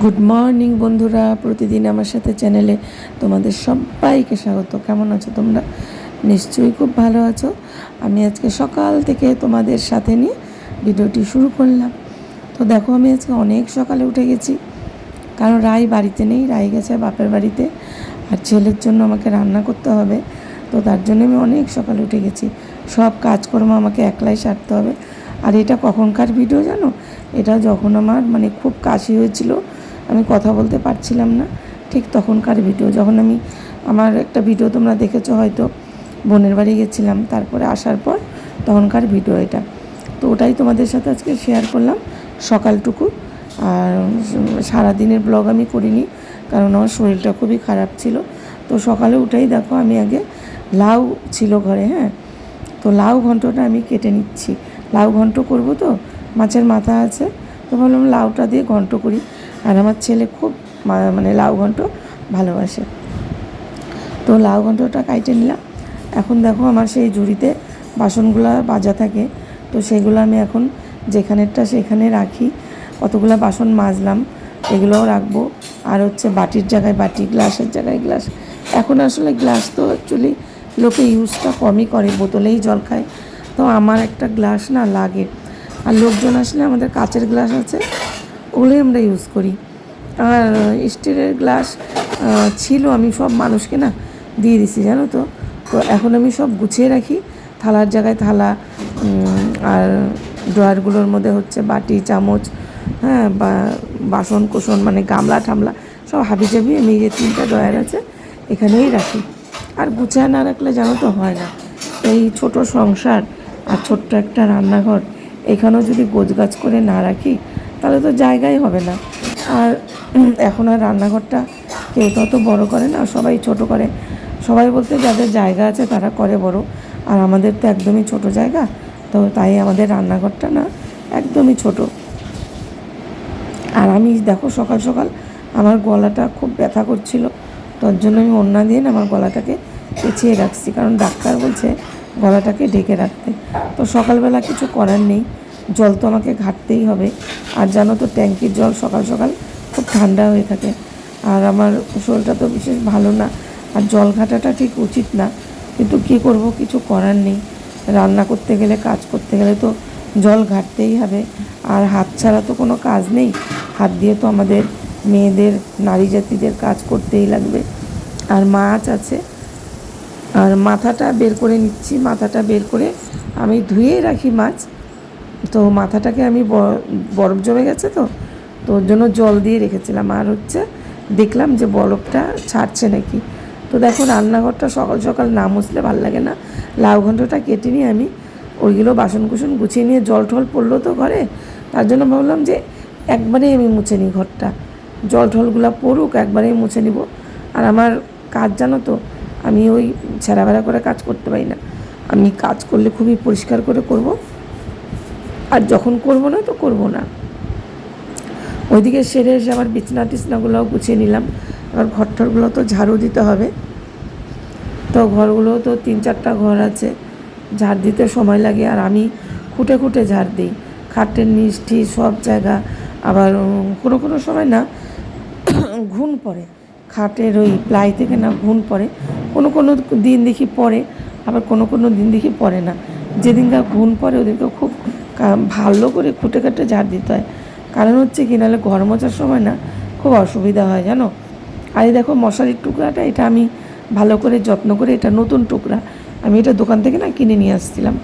Good morning বন্ধুরা। প্রতিদিন আমার সাথে চ্যানেলে তোমাদের সবাইকে স্বাগত। কেমন আছো তোমরা? নিশ্চয়ই খুব ভালো আছো। আমি আজকে সকাল থেকে তোমাদের সাথে নিয়ে ভিডিওটি শুরু করলাম। তো দেখো, আমি আজকে অনেক সকালে উঠে গেছি। কারণ রায় বাড়িতে নেই, রায় গেছে বাপের বাড়িতে। আর ছেলের জন্য আমাকে রান্না করতে হবে। তো তার জন্য আমি অনেক সকালে উঠে গেছি। সব কাজকর্ম আমাকে একলাই সারতে হবে। আর এটা কখনকার ভিডিও জানো? এটা যখন আমার মানে খুব কাশি হয়েছিল আমি কথা বলতে পারছিলাম না। ঠিক তখনকার ভিডিও যখন আমি আমার একটা ভিডিও তোমরা দেখেছ হয়তো, বোনের বাড়ি গেছিলাম, তারপরে আসার পর তখনকার ভিডিও এটা। তো ওটাই তোমাদের সাথে আজকে শেয়ার করলাম। সকালটুকু, আর সারাদিনের ব্লগ আমি করিনি, কারণ আমার শরীরটা খুবই খারাপ ছিল। তো সকালে উঠেই দেখো, আমি আগে লাউ ছিল ঘরে হ্যাঁ? তো লাউ ঘন্টটা আমি কেটে নিচ্ছি। লাউ ঘন্ট করব তো? মাছের মাথা আছে। তো ভাবলাম লাউটা দিয়ে ঘন্ট করি। আর আমার ছেলে খুব মানে লাউ ঘন্ট ভালোবাসে। তো লাউ ঘন্টটা কাইটে নিলাম। এখন দেখো আমার সেই ঝুড়িতে বাসনগুলো বাজা থাকে। তো সেগুলো আমি এখন যেখানেরটা সেখানে রাখি। কতগুলো বাসন মাজলাম, এগুলোও রাখব। আর হচ্ছে বাটির জায়গায় বাটি, গ্লাসের জায়গায় গ্লাস। এখন আসলে গ্লাস তো অ্যাকচুয়ালি লোকে ইউজটা কমই করে, বোতলেই জল খায়। তো আমার একটা গ্লাস না লাগে। আর লোকজন আসলে আমাদের কাচের গ্লাস আছে ওগুলোই আমরা ইউজ করি। আর স্টিলের গ্লাস ছিল আমি সব মানুষকে না দিয়ে দিছি, জানো তো? তো এখন আমি সব গুছিয়ে রাখি। থালার জায়গায় থালা আর ড্রয়ারগুলোর মধ্যে হচ্ছে বাটি, চামচ হ্যাঁ বা বাসন কোসন মানে গামলা ঠামলা, সব হাবি জাবি আমি যে তিনটা ড্রয়ার আছে, এখানেই রাখি। আর গুছায় না রাখলে জানো তো হয় না। এই ছোট সংসার আর ছোট্ট একটা রান্নাঘর, এখানেও যদি গোছগাছ করে না রাখি তাহলে তো জায়গাই হবে না। আর এখন আর রান্নাঘরটা কেউ তো অত বড় করে না, সবাই ছোট করে। সবাই বলতে যাদের জায়গা আছে তারা করে বড়। আর আমাদের তো একদমই ছোট জায়গা, তো তাই আমাদের রান্নাঘরটা না একদমই ছোট। আর আমি দেখো সকাল সকাল আমার গলাটা খুব ব্যথা করছিল, তার জন্য আমি ওড়না দিয়ে না আমার গলাটাকে পেঁচিয়ে রাখছি। কারণ ডাক্তার বলছে গলাটাকে ঢেকে রাখতে। তো সকালবেলা কিছু করার নেই। জল তো আমাকে ঘাটতেই হবে। আর জানো তো, ট্যাঙ্কির জল সকাল সকাল খুব ঠান্ডা হয়ে থাকে। আর আমার শরীরটা তো বিশেষ ভালো না। আর জল ঘাটাটা ঠিক উচিত না। কিন্তু কী করব, কিছু করার নেই। রান্না করতে গেলে, কাজ করতে গেলে তো জল ঘাটতেই হবে। আর হাত ছাড়া তো কোনো কাজ নেই। হাত দিয়ে তো আমাদের মেয়েদের, নারী জাতিদের কাজ করতেই লাগবে। আর মাছ আছে। আর মাথাটা বের করে নিচ্ছি। মাথাটা বের করে আমি ধুয়ে রাখি মাছ। তো মাথাটাকে আমি বরফ জমে গেছে তো তো ওর জন্য জল দিয়ে রেখেছিলাম। আর হচ্ছে দেখলাম যে বরফটা ছাড়ছে নাকি। তো দেখো রান্নাঘরটা সকাল সকাল না মুছলে ভালো লাগে না। লাউ ঘন্টটা কেটে নিয়ে আমি ওইগুলো বাসন কুসন গুছিয়ে নিয়ে জল টল পড়ল তো ঘরে। তার জন্য ভাবলাম যে একবারেই আমি মুছে নিই ঘরটা। জল টলগুলো পড়ুক, একবারেই মুছে নিব। আর আমার কাজ জানো তো, আমি ওই ছেঁড়া বেড়া করে কাজ করতে পারি না। আমি কাজ করলে খুবই পরিষ্কার করে করব। আর যখন করব না, তো করব না। ওইদিকে সেরে এসে আবার বিছনা টিছনাগুলোও গুছিয়ে নিলাম। আবার ঘর টরগুলো তো ঝাড়ু দিতে হবে। তো ঘরগুলো তো তিন চারটা ঘর আছে। ঝাড় দিতে সময় লাগে আর আমি খুঁটে খুঁটে ঝাড় দিই। খাটের নিচ সব জায়গা। আবার কোনো কোনো সময় না ঘুণ পড়ে। খাটের ওই প্লাই থেকে না ঘুণ পড়ে। কোনো কোনো দিন দেখি পড়ে, আবার কোনো কোনো দিন দেখি পড়ে না। যেদিনকার ঘুণ পড়ে ওদিনকে খুব ভালো করে খুঁটে খাটে ঝাড় দিতে হয়। কারণ হচ্ছে কি, নাহলে ঘর মোছার সময় না খুব অসুবিধা হয়, জানো? আর এই দেখো মশারির টুকরাটা, এটা আমি ভালো করে যত্ন করে, এটা নতুন টুকরা, আমি এটা দোকান থেকে না কিনে নিয়ে আসছিলাম।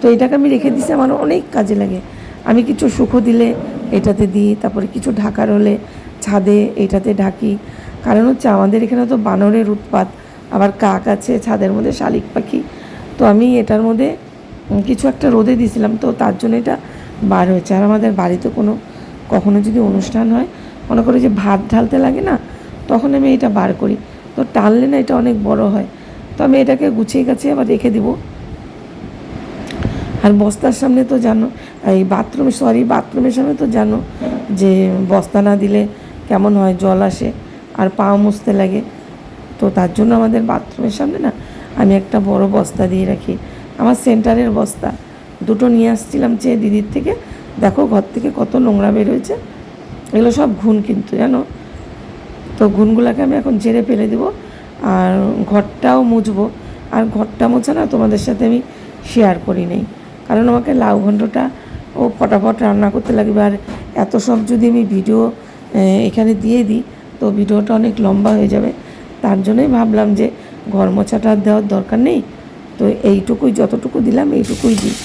তো এটাকে আমি রেখে দিছি, আমার অনেক কাজে লাগে। আমি কিছু সুখো দিলে এটাতে দিই, তারপরে কিছু ঢাকার হলে ছাদে এটাতে ঢাকি। কারণ হচ্ছে আমাদের এখানে তো বানরের উৎপাত, আবার কাক আছে ছাদের মধ্যে শালিক পাখি। তো আমি এটার মধ্যে কিছু একটা রোদে দিয়েছিলাম, তো তার জন্য এটা বার হয়েছে। আর আমাদের বাড়িতে কোনো, কখনো যদি অনুষ্ঠান হয়, মনে করে যে ভাত ঢালতে লাগে না, তখন আমি এটা বার করি। তো টানলে না এটা অনেক বড় হয়। তো আমি এটাকে গুছিয়ে গাছিয়ে আবার রেখে দিব। আর বস্তার সামনে তো জানো, এই বাথরুম সরি বাথরুমের সামনে তো জানো যে বস্তা না দিলে কেমন হয়, জল আসে আর পা মুছতে লাগে। তো তার জন্য আমাদের বাথরুমের সামনে না আমি একটা বড় বস্তা দিয়ে রাখি। আমার সেন্টারের বস্তা। দুটো নিয়ে আসছিলাম চেয়ে দিদির থেকে। দেখো ঘর থেকে কত নোংরা বের হয়েছে। এগুলো সব ঘুন কিন্তু, জানো? তো ঘুনগুলোকে আমি এখন ঝেড়ে ফেলে দেবো আর ঘরটাও মুছবো। আর ঘরটা মোছা না, তোমাদের সাথে আমি শেয়ার করি নেই। কারণ আমাকে লাউ ঘন্টটা ও ফটাফট রান্না করতে লাগবে। আর এত সব যদি আমি ভিডিও এখানে দিয়ে দিই, তো ভিডিওটা অনেক লম্বা হয়ে যাবে। তার জন্যই ভাবলাম যে ঘর মোছাটা দেওয়ার দরকার নেই। তো এইটুকুই, যতটুকু দিলাম এইটুকুই দিই।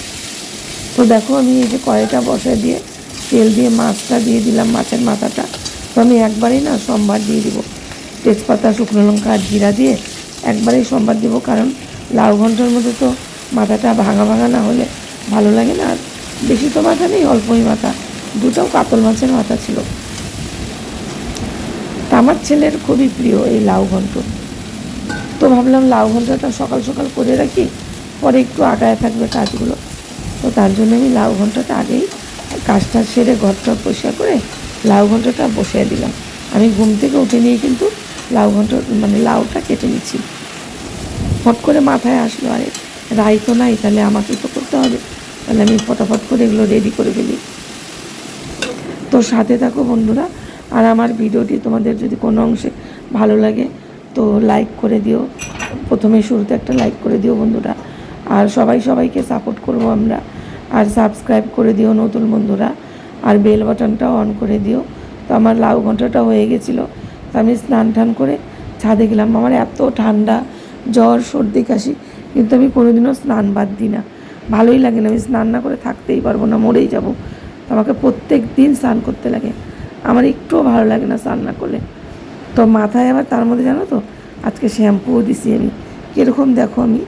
তো দেখো আমি এই যে কড়াইটা বসায় দিয়ে তেল দিয়ে মাছটা দিয়ে দিলাম মাছের মাথাটা। তো আমি একবারেই না সোমবার দিয়ে দিব। তেজপাতা, শুকনো লঙ্কা আর জিরা দিয়ে একবারেই সোমবার দিব, কারণ লাউ ঘণ্টার মধ্যে তো মাথাটা ভাঙা ভাঙা না হলে ভালো লাগে না। আর বেশি তো মাথা নেই, অল্পই মাথা। দুটাও কাতল মাছের মাথা ছিল। আমার ছেলের খুবই প্রিয় এই লাউ ঘন্ট। তো ভাবলাম লাউ ঘন্টাটা সকাল সকাল করে রাখি, পরে একটু আগায় থাকবে কাজগুলো। তো তার জন্য আমি লাউ ঘন্টাটা আগেই কাজটা সেরে ঘরটা পরিষ্কার করে লাউ ঘন্টাটা বসিয়ে দিলাম। আমি ঘুম থেকে উঠে নিয়ে কিন্তু লাউ ঘণ্টা মানে লাউটা কেটে নিচ্ছি। ফট করে মাথায় আসলো, আরে, রাই তো নাই, তাহলে আমাকে তো করতে হবে। তাহলে আমি ফটাফট করে এগুলো রেডি করে ফেলি। তো সাথে থাকো বন্ধুরা, আর আমার ভিডিওটি তোমাদের যদি কোনো অংশে ভালো লাগে তো লাইক করে দিও। প্রথমে শুরুতে একটা লাইক করে দিও বন্ধুরা। আর সবাই সবাইকে সাপোর্ট করব আমরা। আর সাবস্ক্রাইব করে দিও নতুন বন্ধুরা। আর বেল বাটনটাও অন করে দিও। তো আমার লাউ ঘন্টাটা হয়ে গেছিল। তো আমি স্নান টান করে ছাদে গেলাম। আমার এত ঠান্ডা, জ্বর, সর্দি, কাশি। কিন্তু আমি কোনোদিনও স্নান বাদ দিই না। ভালোই লাগে না। আমি স্নান না করে থাকতেই পারব না, মরেই যাব। তো আমাকে প্রত্যেক দিন স্নান করতে লাগে। আমার একটুও ভালো লাগে না স্নান না করলে। তো মাথায় আবার তার মধ্যে জানো তো, আজকে শ্যাম্পুও দিছি আমি। কীরকম দেখো আমি,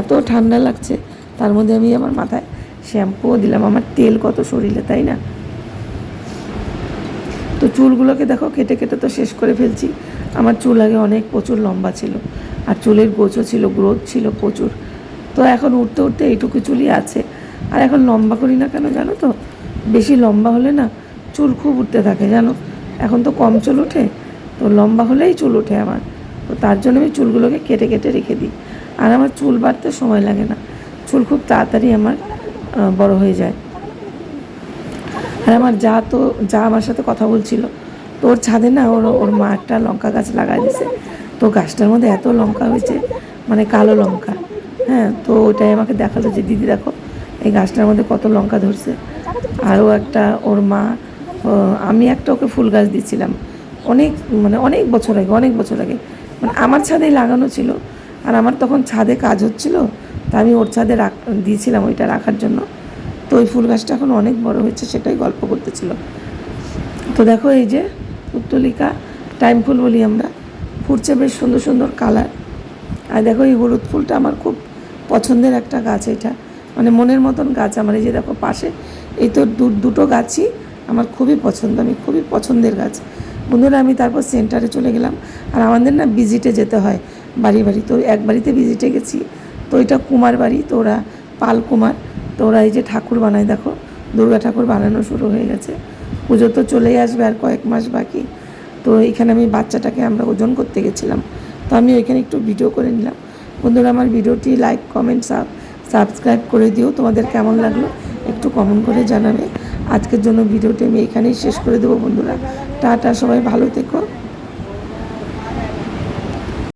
এত ঠান্ডা লাগছে, তার মধ্যে আমি আমার মাথায় শ্যাম্পুও দিলাম। আমার তেল কত শরীরে, তাই না? তো চুলগুলোকে দেখো, কেটে কেটে তো শেষ করে ফেলছি। আমার চুল আগে অনেক প্রচুর লম্বা ছিল, আর চুলের গোছও ছিল গ্রোথ ছিল প্রচুর। তো এখন উঠতে উঠতে এইটুকু চুলই আছে। আর এখন লম্বা করি না কেন জানো তো? বেশি লম্বা হলে না চুল খুব উঠতে থাকে, জানো? এখন তো কম চুল ওঠে তো লম্বা হলেই চুল ওঠে আমার। তো তার জন্য আমি চুলগুলোকে কেটে কেটে রেখে দিই। আর আমার চুল বাড়তে সময় লাগে না। চুল খুব তাড়াতাড়ি আমার বড় হয়ে যায়। আর আমার যা তো, যা আমার সাথে কথা বলছিল, তো ওর ছাদে না ওর ওর মা একটা লঙ্কা গাছ লাগাই দিছে। তো গাছটার মধ্যে এত লঙ্কা হয়েছে মানে কালো লঙ্কা। হ্যাঁ তো ওটাই আমাকে দেখাল যে, দিদি দেখো, এই গাছটার মধ্যে কত লঙ্কা ধরছে। আরও একটা, ওর মা আমি একটা ওকে ফুল গাছ দিয়েছিলাম অনেক মানে অনেক বছর আগে, অনেক বছর আগে। মানে আমার ছাদেই লাগানো ছিল, আর আমার তখন ছাদে কাজ হচ্ছিল, তা আমি ওর ছাদে রাখ, দিয়েছিলাম ওইটা রাখার জন্য। তো ওই ফুল গাছটা এখন অনেক বড় হয়েছে, সেটাই গল্প করতেছিল তো দেখো এই যে পুত্তলিকা টাইম ফুল বলি আমরা, ফুটছে বেশ সুন্দর সুন্দর কালার। আর দেখো এই হলুদ ফুলটা আমার খুব পছন্দের একটা গাছ এটা। মানে মনের মতন গাছ আমার, এই যে দেখো পাশে, এই তো দুটো গাছই আমার খুবই পছন্দ, আমি খুবই পছন্দের গাছ। বন্ধুরা, আমি তারপর সেন্টারে চলে গেলাম। আর আমাদের না ভিজিটে যেতে হয়, বাড়ি বাড়ি। তো এক বাড়িতে ভিজিটে গেছি। তো এটা কুমার বাড়ি, তো ওরা পাল কুমার। তো ওরা এই যে ঠাকুর বানায়, দেখো, দুর্গা ঠাকুর বানানো শুরু হয়ে গেছে। পুজো তো চলেই আসবে আর কয়েক মাস বাকি। তো এখানে আমি বাচ্চাটাকে আমরা ওজন করতে গেছিলাম। তো আমি ওইখানে একটু ভিডিও করে নিলাম। বন্ধুরা, আমার ভিডিওটি লাইক কমেন্ট সাব সাবস্ক্রাইব করে দিও। তোমাদের কেমন লাগল একটু কমেন্ট করে জানাবে। আজকের জন্য ভিডিওটি আমি এখানেই শেষ করে দেবো বন্ধুরা। টাটা সবাই ভালো থেকো।